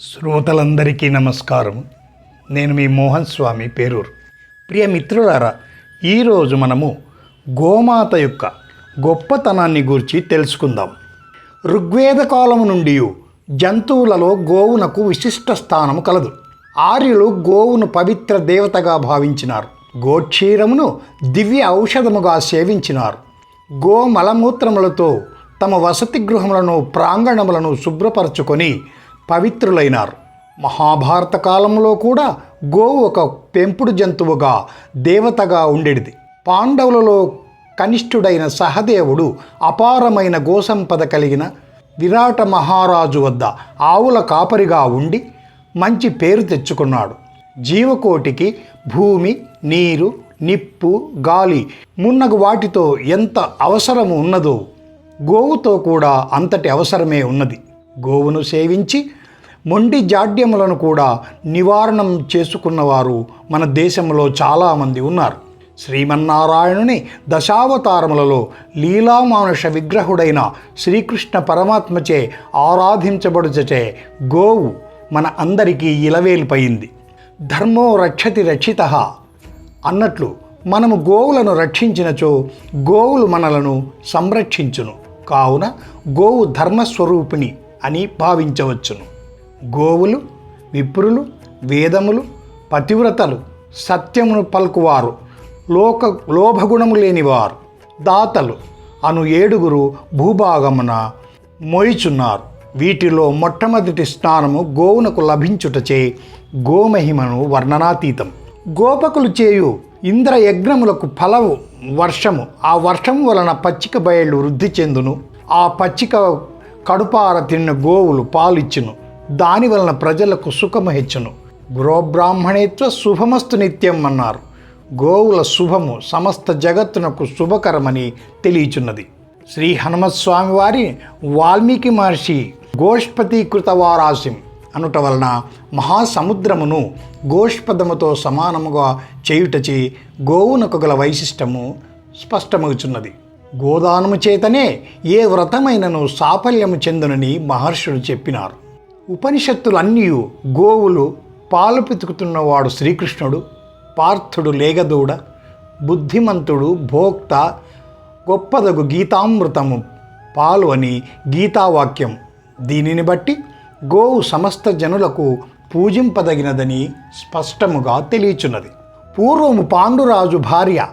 శ్రోతలందరికీ నమస్కారం. నేను మీ మోహన్ స్వామి పేరూరు. ప్రియ మిత్రులారా ఈరోజు మనము గోమాత యొక్క గొప్పతనాన్ని గురించి తెలుసుకుందాం. ఋగ్వేద కాలము నుండి జంతువులలో గోవునకు విశిష్ట స్థానము కలదు. ఆర్యులు గోవును పవిత్ర దేవతగా భావించినారు. గోక్షీరమును దివ్య ఔషధముగా సేవించినారు. గోమలమూత్రములతో తమ వసతి గృహములను ప్రాంగణములను శుభ్రపరచుకొని పవిత్రులైనారు. మహాభారత కాలంలో కూడా గోవు ఒక పెంపుడు జంతువుగా దేవతగా ఉండేది పాండవులలో కనిష్ఠుడైన సహదేవుడు అపారమైన గోసంపద కలిగిన విరాట మహారాజు వద్ద ఆవుల కాపరిగా ఉండి మంచి పేరు తెచ్చుకున్నాడు. జీవకోటికి భూమి నీరు నిప్పు గాలి మున్నగు వాటితో ఎంత అవసరం ఉన్నదో గోవుతో కూడా అంతటి అవసరమే ఉన్నది. గోవును సేవించి మొండి జాడ్యములను కూడా నివారణం చేసుకున్నవారు మన దేశంలో చాలామంది ఉన్నారు. శ్రీమన్నారాయణుని దశావతారములలో లీలామానుష విగ్రహుడైన శ్రీకృష్ణ పరమాత్మచే ఆరాధించబడుచచే గోవు మన అందరికీ ఇలవేలిపోయింది. ధర్మో రక్షతి రక్షిత అన్నట్లు మనము గోవులను రక్షించినచో గోవులు మనలను సంరక్షించును. కావున గోవు ధర్మస్వరూపిణి అని భావించవచ్చును. గోవులు విప్రులు వేదములు పతివ్రతలు సత్యమును పలుకువారు. లోక లోభగుణము లేనివారు. దాతలు అను ఏడుగురు భూభాగమున మోయిచున్నారు. వీటిలో మొట్టమొదటి స్నానము గోవునకు లభించుటచే గోమహిమను వర్ణనాతీతం. గోపకులు చేయు ఇంద్రయజ్ఞములకు ఫలవు వర్షము. ఆ వర్షము వలన పచ్చిక బయళ్ళు వృద్ధి చెందును. ఆ పచ్చిక కడుపార తిన్న గోవులు పాలిచ్చును. దాని వలన ప్రజలకు సుఖము హెచ్చును. గృహబ్రాహ్మణేత్వ శుభమస్తు నిత్యం అన్నారు. గోవుల శుభము సమస్త జగత్తునకు శుభకరమని తెలియచున్నది. శ్రీ హనుమత్స్వామి వారి వాల్మీకి మహర్షి గోష్పతీకృత వారాసిం అనుట వలన మహాసముద్రమును గోష్పదముతో సమానముగా చేయుటచి గోవునకు గల వైశిష్టము స్పష్టమవుచున్నది. గోదానము చేతనే ఏ వ్రతమైనను సాఫల్యము చెందునని మహర్షులు చెప్పినారు. ఉపనిషత్తులన్నీ గోవులు పాలు పితుకుతున్నవాడు శ్రీకృష్ణుడు పార్థుడు లేగదూడ బుద్ధిమంతుడు భోక్త గొప్పదగు గీతామృతము పాలు అని గీతావాక్యం. దీనిని బట్టి గోవు సమస్త జనులకు పూజింపదగినదని స్పష్టముగా తెలియచున్నది. పూర్వము పాండురాజు భార్య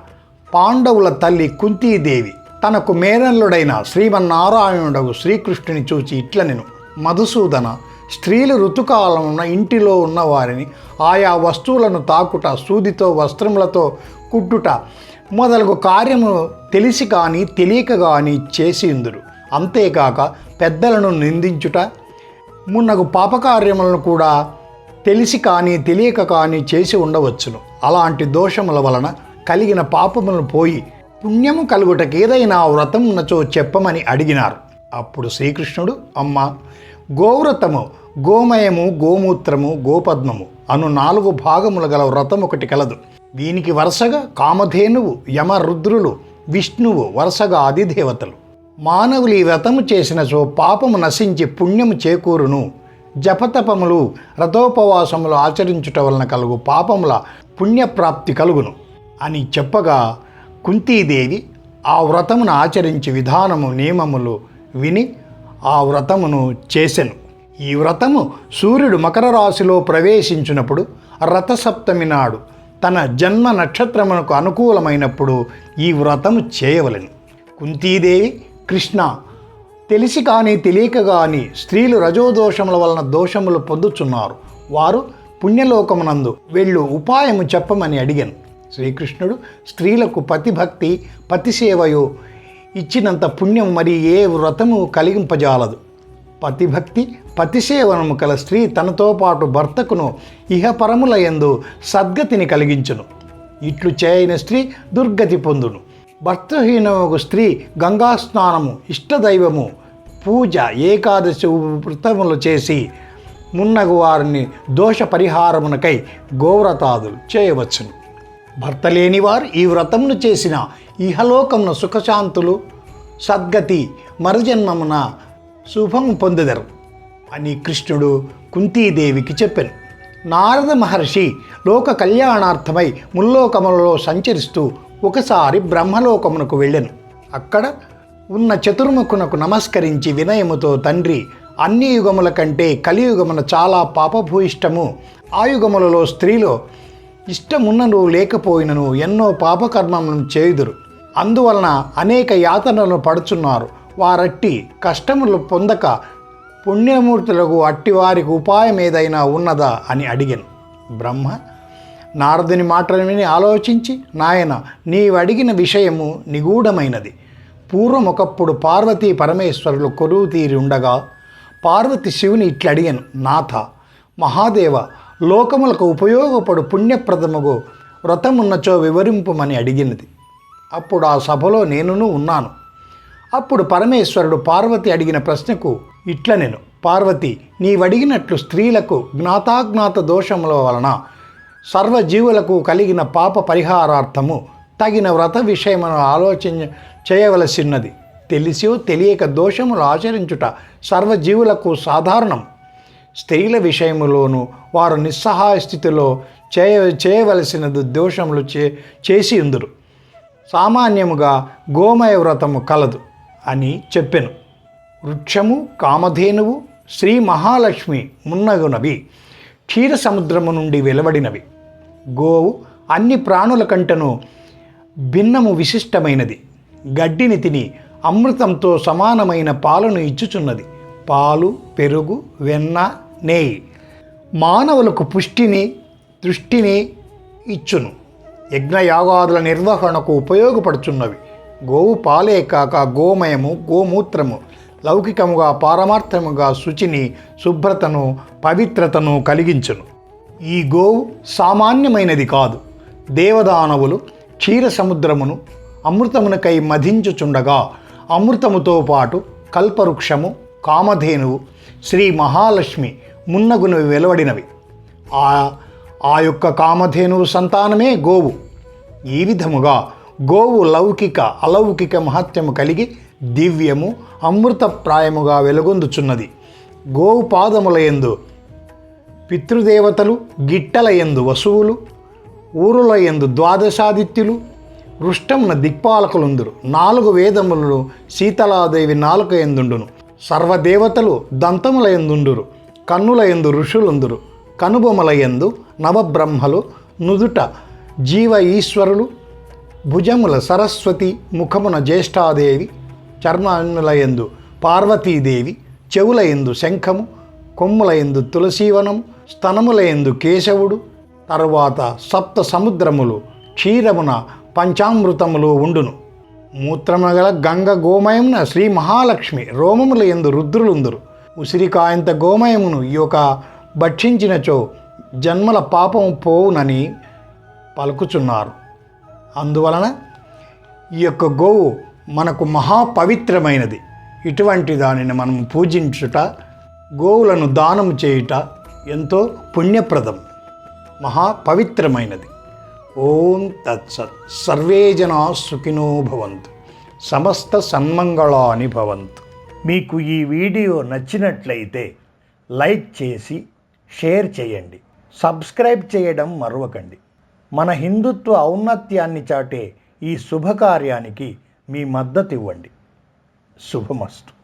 పాండవుల తల్లి కుంతీదేవి తనకు మేనల్లుడైన శ్రీమన్నారాయణుడు శ్రీకృష్ణుని చూచి ఇట్లనెను మధుసూదన స్త్రీలు ఋతుకాలమున ఇంటిలో ఉన్న వారిని ఆయా వస్తువులను తాకుట సూదితో వస్త్రములతో కుట్టుట మొదలగు కార్యము తెలిసి కానీ తెలియక కానీ చేసిందురు అంతేకాక పెద్దలను నిందించుట మున్నగు పాపకార్యములను కూడా తెలిసి కానీ తెలియక కానీ చేసి ఉండవచ్చును. అలాంటి దోషముల వలన కలిగిన పాపములను పోయి పుణ్యము కలుగుటకు ఏదైనా వ్రతం ఉన్నచో చెప్పమని అడిగినారు. అప్పుడు శ్రీకృష్ణుడు అమ్మ గోవ్రతము గోమయము గోమూత్రము గోపద్మము అను నాలుగు భాగములు గల వ్రతం ఒకటి కలదు. దీనికి వరుసగా కామధేనువు యమ రుద్రులు విష్ణువు వరుసగా అధిదేవతలు. మానవులు ఈ వ్రతము చేసినచో పాపము నశించి పుణ్యము చేకూరును. జపతపములు రథోపవాసములు ఆచరించుట వలన కలుగు పాపముల పుణ్యప్రాప్తి కలుగును. అని చెప్పగా కుంతీదేవి ఆ వ్రతమును ఆచరించి విధానము నియమములు విని ఆ వ్రతమును చేసెను. ఈ వ్రతము సూర్యుడు మకర రాశిలో ప్రవేశించినప్పుడు రథసప్తమి నాడు తన జన్మ నక్షత్రమునకు అనుకూలమైనప్పుడు ఈ వ్రతము చేయవలెను. కుంతీదేవి కృష్ణ తెలిసి కానీ తెలియక కానీ స్త్రీలు రజోదోషముల వలన దోషములు పొందుచున్నారు. వారు పుణ్యలోకమునందు వెళ్ళు ఉపాయము చెప్పమని అడిగాను. శ్రీకృష్ణుడు స్త్రీలకు పతిభక్తి పతిసేవయు ఇచ్చినంత పుణ్యం మరి ఏ వ్రతము కలిగింపజాలదు. పతిభక్తి పతిసేవనము కల స్త్రీ తనతో పాటు భర్తకును ఇహపరముల యందు సద్గతిని కలిగించును. ఇట్లు చేయని స్త్రీ దుర్గతి పొందును. భర్తహీనము స్త్రీ గంగా స్నానము ఇష్టదైవము పూజ ఏకాదశి వ్రతములు చేసి మున్నగు వారిని దోష పరిహారమునకై గోవ్రతాదులు చేయవచ్చును. భర్త లేనివారు ఈ వ్రతమును చేసిన ఇహలోకమున సుఖశాంతులు సద్గతి మరుజన్మమున శుభం పొందుదరు. అని కృష్ణుడు కుంతీదేవికి చెప్పాను. నారద మహర్షి లోక కళ్యాణార్థమై ముల్లోకములలో సంచరిస్తూ ఒకసారి బ్రహ్మలోకమునకు వెళ్ళాను. అక్కడ ఉన్న చతుర్ముఖునకు నమస్కరించి వినయముతో తండ్రి అన్ని యుగముల కంటే కలియుగమున చాలా పాపభూయిష్టము ఆ యుగములలో స్త్రీలో ఇష్టమున్నను లేకపోయినను ఎన్నో పాపకర్మములను చేయుదురు. అందువలన అనేక యాతనలు పడుచున్నారు. వారట్టి కష్టములు పొందక పుణ్యమూర్తులకు అట్టి వారికి ఉపాయం ఏదైనా ఉన్నదా అని అడిగాను. బ్రహ్మ నారదుని మాటలు విని ఆలోచించి నాయన నీవు అడిగిన విషయము నిగూఢమైనది. పూర్వం ఒకప్పుడు పార్వతీ పరమేశ్వరులు కొరువు తీరి ఉండగా పార్వతి శివుని ఇట్లా అడిగాను నాథ మహాదేవ లోకములకు ఉపయోగపడు పుణ్యప్రదముగు వ్రతమున్నచో వివరింపుమని అడిగినది. అప్పుడు ఆ సభలో నేనును ఉన్నాను. అప్పుడు పరమేశ్వరుడు పార్వతి అడిగిన ప్రశ్నకు ఇట్ల నేను పార్వతి నీవడిగినట్లు స్త్రీలకు జ్ఞాతాజ్ఞాత దోషముల వలన సర్వజీవులకు కలిగిన పాప పరిహారార్థము తగిన వ్రత విషయమును ఆలోచన చేయవలసినది తెలిసో తెలియక దోషములు ఆచరించుట సర్వజీవులకు సాధారణం. స్త్రీల విషయములోను వారు నిస్సహాయ స్థితిలో చేయ చేయవలసిన దోషములు చే చేసి ఉందురు సామాన్యముగా గోమయ వ్రతము కలదు అని చెప్పెను. వృక్షము కామధేనువు శ్రీ మహాలక్ష్మి మున్నగునవి క్షీర సముద్రము నుండి వెలువడినవి. గోవు అన్ని ప్రాణుల కంటను భిన్నము విశిష్టమైనది. గడ్డిని తిని అమృతంతో సమానమైన పాలను ఇచ్చుచున్నది. పాలు పెరుగు వెన్న నెయ్యి మానవులకు పుష్టిని దృష్టిని ఇచ్చును. యజ్ఞయాగాదుల నిర్వహణకు ఉపయోగపడుచున్నవి. గోవు పాలే కాక గోమయము గోమూత్రము లౌకికముగా పారమార్థముగా శుచిని శుభ్రతను పవిత్రతను కలిగించును. ఈ గోవు సామాన్యమైనది కాదు. దేవదానవులు క్షీర సముద్రమును అమృతమునకై మధించుచుండగా అమృతముతో పాటు కల్పవృక్షము కామధేనువు శ్రీ మహాలక్ష్మి మున్నగునవి వెలువడినవి. ఆ ఆ యొక్క కామధేనువు సంతానమే గోవు. ఈ విధముగా గోవు లౌకిక అలౌకిక మహత్యము కలిగి దివ్యము అమృతప్రాయముగా వెలుగొందుచున్నది. గోవు పాదముల యందు పితృదేవతలు గిట్టల యందు వసువులు ఊరుల యందు ద్వాదశాదిత్యులు రుష్టమున దిక్పాలకులుందురు. నాలుగు వేదములు సీతలాదేవి నాలుక ఎందుండును. సర్వదేవతలు దంతముల ఎందుండురు కన్నుల ఎందు ఋషులుందురు. కనుబొమలయందు నవబ్రహ్మలు నుదుట జీవ ఈశ్వరులు భుజముల సరస్వతి ముఖమున జ్యేష్ఠాదేవి చర్మముల యందు పార్వతీదేవి చెవుల యందు శంఖము కొమ్ముల యందు స్తనములయందు యందు కేశవుడు తరువాత సప్త సముద్రములు క్షీరమున పంచామృతములు ఉండును. మూత్రమగల గంగ గోమయమున శ్రీ మహాలక్ష్మి రోమముల యందు రుద్రులుందురు. ఉసిరికాయంత గోమయమును ఈ యొక్క భక్షించినచో జన్మల పాపం పోవునని పలుకుచున్నారు. అందువలన ఈ యొక్క గోవు మనకు మహాపవిత్రమైనది. ఇటువంటి దానిని మనం పూజించుట గోవులను దానం చేయుట ఎంతో పుణ్యప్రదం మహాపవిత్రమైనది. ఓం తత్సత్. సర్వే జనా సుఖినో భవంతు. సమస్త సన్మంగళాని భవంతు. మీకు ఈ వీడియో నచ్చినట్లయితే లైక్ చేసి షేర్ చేయండి. సబ్స్క్రైబ్ చేయడం మరవకండి. మన హిందుత్వ ఔన్నత్యాన్ని చాటే ఈ శుభకార్యానికి మీ మద్దతు ఇవ్వండి. శుభమస్తు.